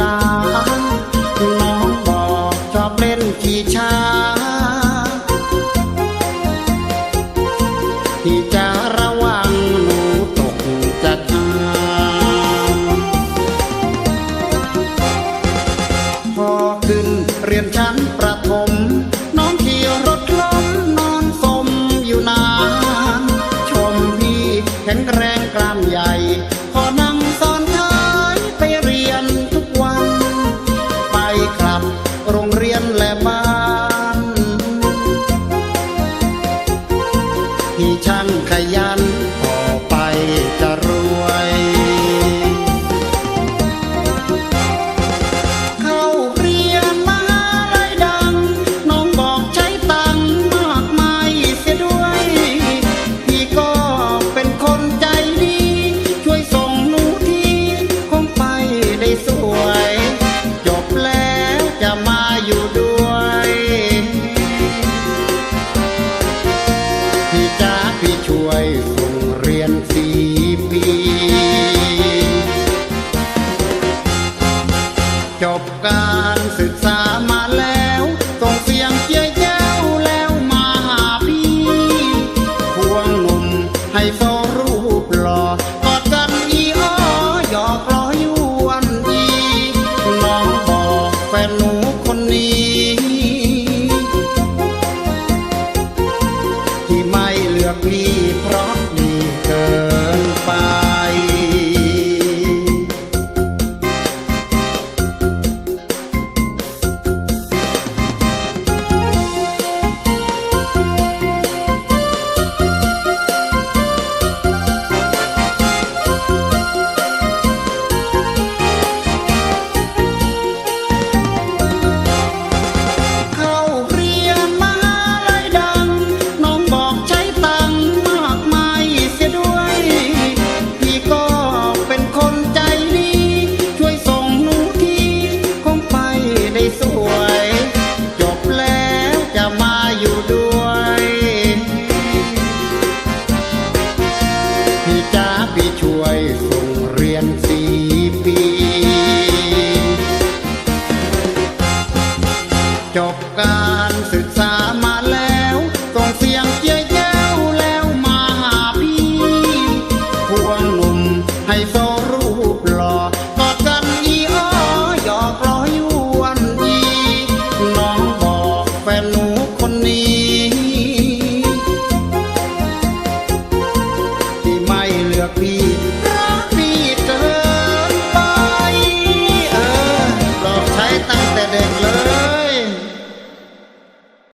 ลาน้องบอกชอบเล่นขี่ช้าที่จะระวังหนูตกจะทางพอขึ้นเรียนชั้นประถมน้องขี่รถล้มนอนสมอยู่นาน ชมพี่แข็งแรงกล้ามใหญ่ สี่ปี จบการศึกษา ช่วยส